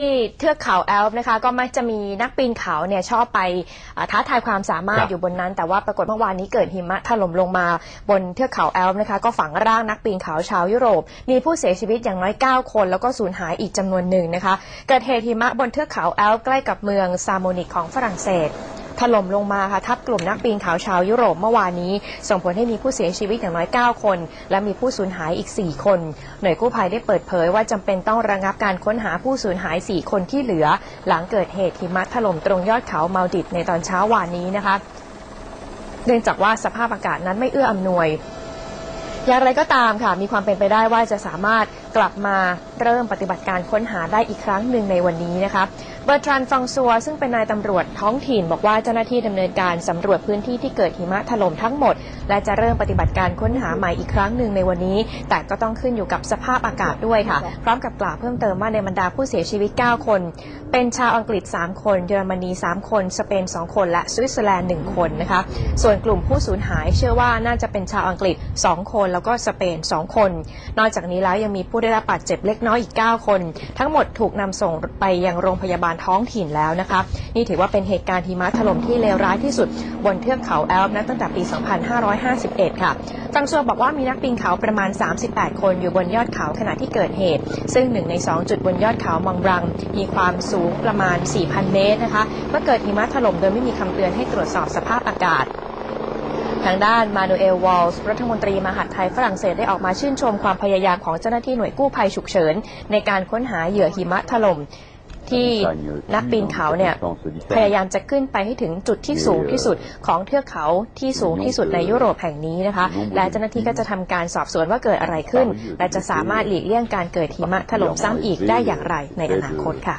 ที่เทือกเขาแอลป์นะคะก็มักจะมีนักปีนเขาเนี่ยชอบไปอ่าท้าทายความสามารถครับอยู่บนนั้น แต่ว่าปรากฏเมื่อวานนี้เกิดหิมะถล่มลงมาบนเทือกเขาแอลป์นะคะก็ฝังร่างนักปีนเขาชาวยุโรป มีผู้เสียชีวิตอย่างน้อย 9 คน แล้วก็สูญหายอีกจำนวนหนึ่งนะคะ เกิดเหตุหิมะบนเทือกเขาแอลป์ใกล้กับเมืองซาโมนิกของฝรั่งเศส ถล่มลงมาค่ะทับกลุ่มนักปีนเขาชาวยุโรปเมื่อวานนี้ ส่งผลให้มีผู้เสียชีวิตอย่างน้อย 9 คน และมีผู้สูญหายอีก 4 คน หน่วยกู้ภัยได้เปิดเผยว่าจำเป็นต้องระงับการค้นหาผู้สูญหาย 4 คนที่เหลือ หลังเกิดเหตุหิมะถล่มตรงยอดเขาเมาดิฟในตอนเช้าวานนี้นะคะเนื่องจากว่าสภาพอากาศนั้นไม่เอื้ออำนวย อย่างไรก็ตามค่ะ มีความเป็นไปได้ว่าจะสามารถกลับมาเริ่มปฏิบัติการค้นหาได้อีกครั้งหนึ่งในวันนี้นะคะเบอร์ทรันฟองซัวซึ่งเป็นนายตำรวจท้องถิ่น บอกว่าเจ้าหน้าที่ดำเนินการสำรวจพื้นที่ที่เกิดหิมะถล่มทั้งหมด และจะเริ่มปฏิบัติการค้นหาใหม่อีกครั้งหนึ่งในวันนี้ แต่ก็ต้องขึ้นอยู่กับสภาพอากาศด้วยค่ะ พร้อมกับกล่าวเพิ่มเติมว่าในบรรดาผู้เสียชีวิต 9 คน เป็นชาวอังกฤษ 3 คน เยอรมนี 3 คน สเปน 2 คน และสวิตเซอร์แลนด์ 1 คนนะคะส่วนกลุ่มผู้สูญหายเชื่อว่าน่าจะเป็นชาวอังกฤษ 2 คนแล้วก็สเปน 2 คน นอกจากนี้แล้วยังมีผู้ได้รับบาดเจ็บเล็กน้อยอีก 9 คน ทั้งหมดถูกนำส่งไปยังโรงพยาบาลท้องถิ่นแล้วนะคะนี่ถือว่าเป็นเหตุการณ์หิมะถล่มที่เลวร้ายที่สุดบนเทือกเขาแอลป์นะตั้งแต่ปี 2551 ค่ะฟังซัวบอกว่ามีนักปีนเขาประมาณ 38 คนอยู่บนยอดเขาขณะที่เกิดเหตุ ซึ่งหนึ่งใน 2 จุดบนยอดเขามังรัง มีความสูงประมาณ 4,000 เมตรนะคะ เมื่อเกิดหิมะถล่มโดยไม่มีคำเตือนให้ตรวจสอบสภาพอากาศ ทางด้านมานูเอลวอลส์รัฐมนตรีมหาดไทยฝรั่งเศสได้ออกมาชื่นชมความพยายามของเจ้าหน้าที่หน่วยกู้ภัยฉุกเฉิน ในการค้นหาเหยื่อหิมะถล่มที่นักปีนเขาเนี่ยพยายามจะขึ้นไปให้ถึงจุดที่สูงที่สุดของเทือกเขาที่สูงที่สุดในยุโรปแห่งนี้นะคะ และเจ้าหน้าที่ก็จะทำการสอบสวนว่าเกิดอะไรขึ้น และจะสามารถหลีกเลี่ยงการเกิดหิมะถล่มซ้ำอีกได้อย่างไรในอนาคตค่ะ